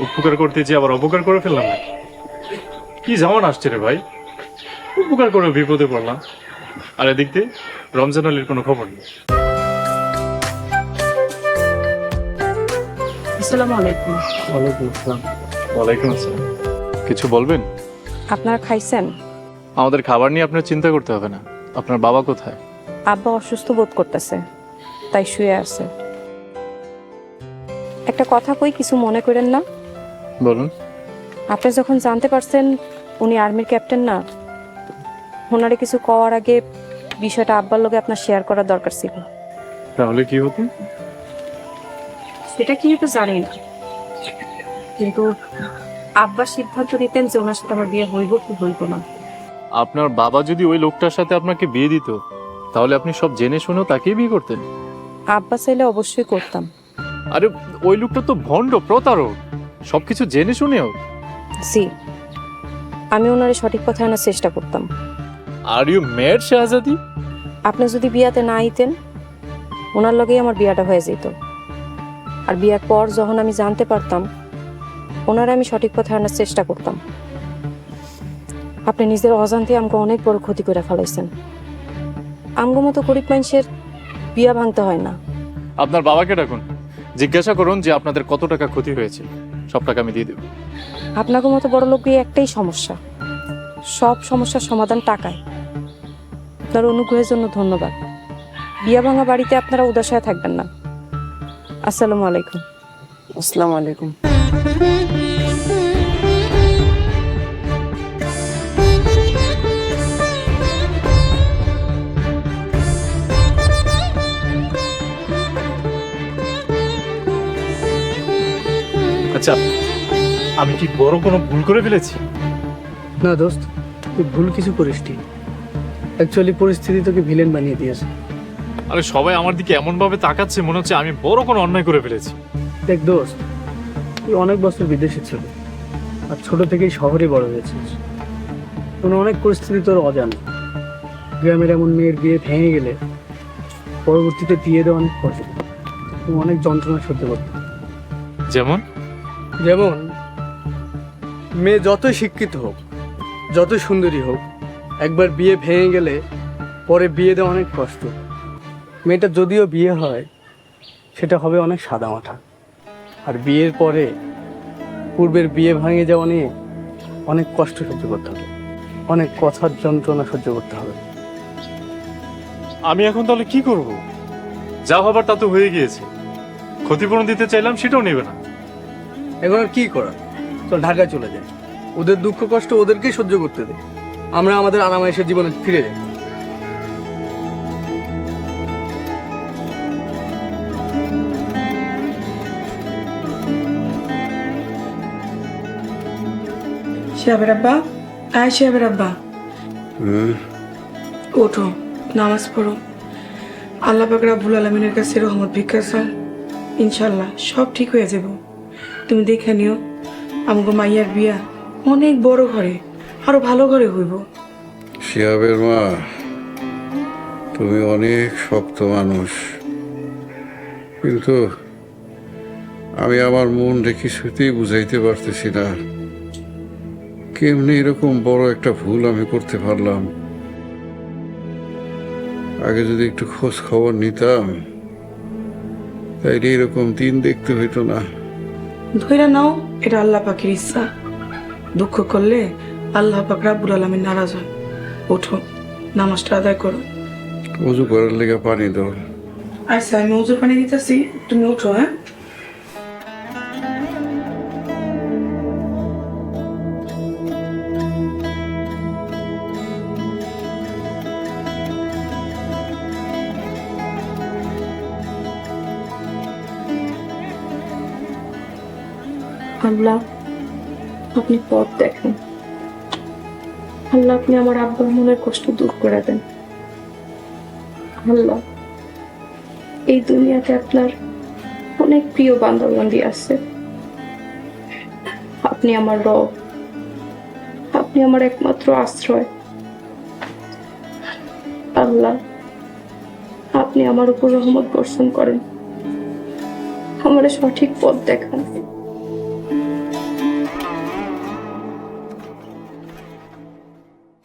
উপকার করতে যে আবার অপকার করে ফেললাম না কি জামান আসছে রে ভাই। উপকার করে বিপদে পড়লাম। আর এদিক দিয়ে রমজান আলীর কোনো খবর নেই। আসসালামু আলাইকুম। ওয়ালাইকুম আসসালাম। ওয়ালাইকুম আসসালাম। কিছু বলবেন? আপনারা খাইছেন? আমাদের খাবার নিয়ে আপনার চিন্তা করতে হবে না। আপনার বাবা কোথায়? আব্বা অসুস্থ বোধ করতেছে তাই শুয়ে আছে। একটা কথা কই কিছু মনে করেন না? বলুন। আপনি যখন জানতে পারছেন উনি আর্মির ক্যাপ্টেন না ওনারে কিছু কওয়ার আগে বিষয়টা আব্বার লগে আপনার শেয়ার করার দরকার ছিল। তাহলে কি হতো? সেটা কি তো জানি না। কিন্তু আব্বা সিদ্ধান্ত নিতেন যে ওনার সাথে আমার বিয়ে হইব কি হইব না। আপনার বাবা যদি ওই লোকটার সাথে আপনাকে বিয়ে দিত তাহলে আপনি সব জেনে শুনেও তাকেই বিয়ে করতেন। আব্বা চাইলে অবশ্যই করতাম। আরে ওই লোকটা তো ভণ্ড প্রতারক। সবকিছু জেনে শুনেও। জি আমি ওনারে সঠিক কথা আনার চেষ্টা করতাম। আর ইউ ম্যাড শাহজাদি? আপনি যদি বিয়াতে না আইতেন ওনার লগেই আমার বিয়াটা হয়ে যেত। আর বিয়ার পর যখন আমি জানতে পারতাম ওনারা আমি সঠিক পথে আনার চেষ্টা করতাম। আপনি নিজের অজান্তে আমাকে অনেক বড় ক্ষতি করে ফেলাইছেন। আমগো মতো গরিব মানুষের বিয়া ভাঙতে হয় না। আপনার বাবাকে ডাকুন। জিজ্ঞাসা করুন যে আপনাদের কত টাকা ক্ষতি হয়েছে। সব টাকা আমি দিয়ে দেব। আপনাকে মতো বড় লোক একটাই সমস্যা। সব সমস্যার সমাধান টাকায়। আপনার অনুগ্রহের জন্য ধন্যবাদ। বিয়া ভাঙা বাড়িতে আপনারা উদাসায় থাকবেন না। আসসালামু আলাইকুম। আসসালামু আলাইকুম। আচ্ছা আমি কি বড় কোনো ভুল করে ফেলেছি? না দোস্ত তুই ভুল কিছু করিসনি। অ্যাকচুয়ালি পরিস্থিতি তোকে ভিলেন বানিয়ে দিয়েছে। আরে সবাই আমার দিকে এমন ভাবে তাকাচ্ছে মনে হচ্ছে আমি বড় কোনো অন্যায় করে ফেলেছি। দেখ দোস্ত তুই অনেক বছর বিদেশে ছিল আর ছোট থেকেই শহরে বড় হয়েছিস। কোনো অনেক পরিস্থিতি তোর অজানা। গ্রামের এমন মেয়ের বিয়ে ভেঙে গেলে পরবর্তীতে বিয়ে দেওয়া অনেক কষ্ট অনেক যন্ত্রণা সহ্য করতে যেমন? যেমন, মেয়ে যত শিক্ষিত হোক যত সুন্দরী হোক, একবার বিয়ে ভেঙে গেলে পরে বিয়ে দেওয়া অনেক কষ্ট। মেয়েটা যদিও বিয়ে হয়, সেটা হবে অনেক সাদামাঠা আর বিয়ের পরে পূর্বের বিয়ে ভাঙে যাওয়া নিয়ে অনেক কষ্ট সহ্য করতে হবে। অনেক কথার যন্ত্রণা সহ্য করতে হবে। আমি এখন তাহলে কি করব? যা হবার তা তো হয়ে গিয়েছে। ক্ষতিপূরণ দিতে চাইলাম, সেটাও নেবে না। এখন আর কি করার? চল ঢাকায় চলে যাই। ওদের দুঃখ কষ্ট ওদেরকেই সহ্য করতে দে। আমরা আমাদের আরামায়েশের জীবনে ফিরে যাই। শিহাবের আব্বা? আয় শিহাবের আব্বা। ওঠো নামাজ পড়ো। আল্লাহ পাক রাব্বুল আলমিনের কাছে রহমত ভিক্ষা চাও। ইনশাল্লাহ সব ঠিক হয়ে যাব। তুমি দেখে নিও আমাকে মাইয়ার বিয়া অনেক বড় ঘরে, আরও ভালো ঘরে হইব। শিহাবের মা, তুমি অনেক শক্ত মানুষ। কিন্তু আমি আমার মন রেখে কিছুতেই বুঝাইতে পারতেছি না। কেমনি এরকম বড় একটা ভুল আমি করতে পারলাম। আগে যদি একটু খোঁজ খবর নিতাম, তাইলে এরকম দিন দেখতে হইতো না। ধইরা নাও এটা আল্লাহ পাখির ইচ্ছা। দুঃখ করলে আল্লাহ পাক রাব্বুল আলমিন নারাজ হয় ওঠো নামাজটা আদায় করো। উজু করার লেগে পানি দাও। আচ্ছা আমি উজুর পানি দিতেছি। তুমি ওঠো হ্যাঁ? আল্লাহ, আপনি পথ দেখেন। আল্লাহ, আপনি আমার আব্বার মনের কষ্ট দূর করে দেন। আল্লাহ, এই দুনিয়াতে আপনার অনেক প্রিয় বান্ধববান্ধী আছে। আপনি আমার রব, আপনি আমার একমাত্র আশ্রয়। আল্লাহ, আপনি আমার উপর রহমত বর্ষণ করেন। আমার সঠিক পথ দেখান।